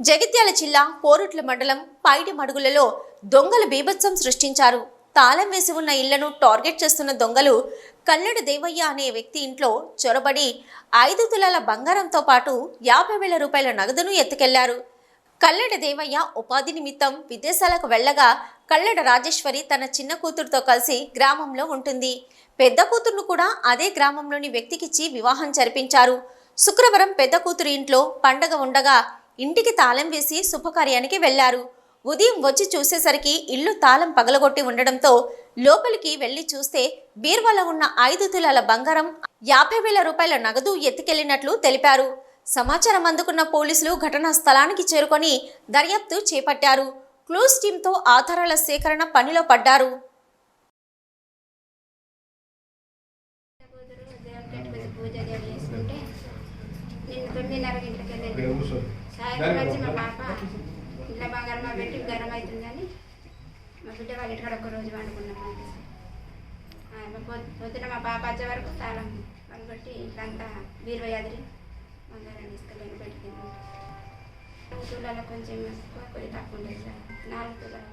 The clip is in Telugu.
జగిత్యాల జిల్లా పోరుట్ల మండలం పైడి మడుగులలో దొంగలు బీభత్సం సృష్టించారు. తాళం వేసి ఉన్న ఇళ్ళను టార్గెట్ చేస్తున్న దొంగలు కల్లెడు దేవయ్య అనే వ్యక్తి ఇంట్లో చొరబడి ఐదు తులాల బంగారంతో పాటు యాభై వేల రూపాయల నగదును ఎత్తుకెళ్ళారు. కల్లెడ దేవయ్య ఉపాధి నిమిత్తం విదేశాలకు వెళ్ళగా కల్లెడ రాజేశ్వరి తన చిన్న కూతురుతో కలిసి గ్రామంలో ఉంటుంది. పెద్ద కూతురును కూడా అదే గ్రామంలోని వ్యక్తికిచ్చి వివాహం జరిపించారు. శుక్రవారం పెద్ద కూతురు ఇంట్లో పండగ ఉండగా ఇంటికి తాళం వేసి శుభకార్యానికి వెళ్ళారు ఉదయం వచ్చి చూసేసరికి ఇల్లు తాళం పగలగొట్టి ఉండడంతో లోపలికి వెళ్ళి చూస్తే బీర్వాలో ఉన్న ఐదు తులాల బంగారం యాభై వేల రూపాయల నగదు ఎత్తుకెళ్ళినట్లు తెలిపారు. సమాచారం అందుకున్న పోలీసులు ఘటనా స్థలానికి చేరుకొని దర్యాప్తు చేపట్టారు. క్లూస్ టీంతో ఆధారాల సేకరణ పనిలో పడ్డారు. నిన్ను తొమ్మిదిన్నర గంటలకు వెళ్ళేది సాయంత్రం వచ్చి మా పాప ఇంట్లో బంగారం మా పెట్టి గరం అవుతుందని మా బిడ్డ వాళ్ళ ఇంటికాడ ఒక రోజు వండుకున్నాం పొద్దున మా పాప వచ్చే వరకు తాళం వాళ్ళు బట్టి ఇంట్లంతా బీరువై అదిరి బంగారం తీసుకెళ్ళి పెట్టుకుంది తులాల కొంచెం ఎక్కువ కొద్దిగా తక్కువ ఉండేది సార్. నాలుగు తులాలు.